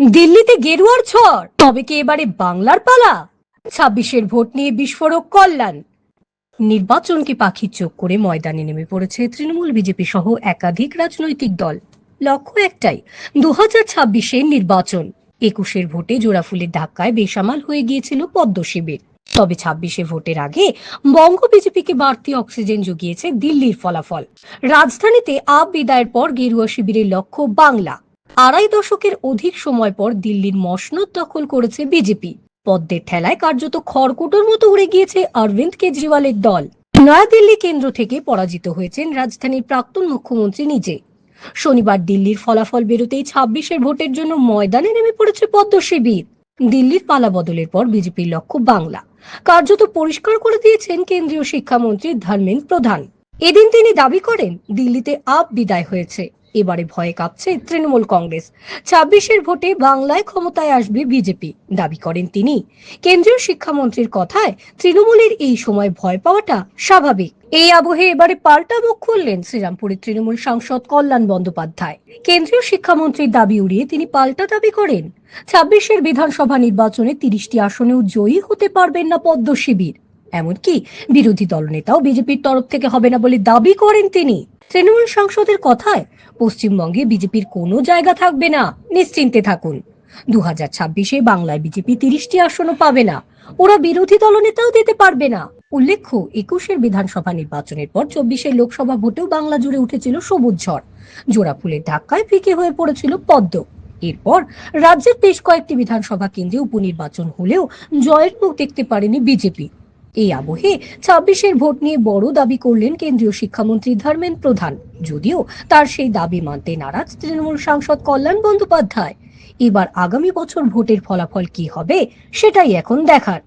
দিল্লিতে গেরুয়ার ঝড়। তবে কি এবারে বাংলার পালা? ছাব্বিশের ভোট নিয়ে বিস্ফোরক কল্যাণ। নির্বাচনকে পাখির চোখ করে ময়দানে নেমে পড়েছে তৃণমূল বিজেপি সহ একাধিক রাজনৈতিক দল? লক্ষ্য একটাই দু হাজার ছাব্বিশের নির্বাচন। একুশের ভোটে জোড়াফুলের ধাক্কায় বেসামাল হয়ে গিয়েছিল পদ্ম শিবির। তবে ছাব্বিশে ভোটের আগে বঙ্গ বিজেপিকে বাড়তি অক্সিজেন জুগিয়েছে দিল্লির ফলাফল। রাজধানীতে আপ বিদায়ের পর গেরুয়া শিবিরের লক্ষ্য বাংলা। আড়াই দশকের অধিক সময় পর দিল্লির মসনদ দখল করেছে বিজেপি। পদ্মের ঠেলায় কার্যত খড়কুটোর মতো উড়ে গিয়েছে অরবিন্দ কেজরিওয়ালের দল। নয়াদিল্লি কেন্দ্র থেকে পরাজিত হয়েছেন রাজধানীর প্রাক্তন মুখ্যমন্ত্রী নিজে। শনিবার দিল্লির ফলাফল বেরোতেই ছাব্বিশের ভোটের জন্য ময়দানে নেমে পড়েছে পদ্ম দিল্লির পালা বদলের পর বিজেপির লক্ষ্য বাংলা। কার্যত পরিষ্কার করে দিয়েছেন কেন্দ্রীয় শিক্ষামন্ত্রী ধর্মেন্দ্র প্রধান। এদিন তিনি দাবি করেন, দিল্লিতে আপ বিদায় হয়েছে। এবারে ভয়ে কাঁপছে তৃণমূল কংগ্রেস। ছাব্বিশের ভোটে বাংলায় ক্ষমতায় আসবে বিজেপি, দাবি করেন তিনি। কেন্দ্রীয় শিক্ষামন্ত্রীর কথায় তৃণমূলের এই সময় ভয় পাওয়াটা স্বাভাবিক। এই আবহে এবারে পাল্টা মুখ খুললেন শ্রীরামপুরের তৃণমূল সাংসদ কল্যাণ বন্দ্যোপাধ্যায়। কেন্দ্রীয় শিক্ষামন্ত্রীর দাবি উড়িয়ে তিনি পাল্টা দাবি করেন। ছাব্বিশের বিধানসভা নির্বাচনে তিরিশটি আসনেও জয়ী হতে পারবেন না পদ্ম শিবির। এমনকি বিরোধী দলনেতাও বিজেপির তরফ থেকে হবে না বলে দাবি করেন তিনি। তৃণমূল সাংসদের কথায় পশ্চিমবঙ্গে বিজেপির কোনো জায়গা থাকবে না। নিশ্চিন্তে থাকুন। দু হাজার ছাব্বিশে বাংলায় বিজেপি তিরিশটি আসনও পাবে না। ওরা বিরোধী দলনেতাও দিতে পারবে না। উল্লেখ্য, একুশের বিধানসভা নির্বাচনের পর চব্বিশের লোকসভা ভোটেও বাংলা জুড়ে উঠেছিল সবুজ ঝড়। জোড়া ফুলের ধাক্কায় ফিকে হয়ে পড়েছিল পদ্ম। এরপর রাজ্যের বেশ কয়েকটি বিধানসভা কেন্দ্রে উপনির্বাচন হলেও জয়ের মুখ দেখতে পারেনি বিজেপি। এই আবহে ছাব্বিশের ভোট নিয়ে বড় দাবি করলেন কেন্দ্রীয় শিক্ষামন্ত্রী ধর্মেন্দ্র প্রধান। যদিও তার সেই দাবি মানতে নারাজ তৃণমূল সাংসদ কল্যাণ বন্দ্যোপাধ্যায়। এবার আগামী বছর ভোটের ফলাফল কি হবে, সেটাই এখন দেখার।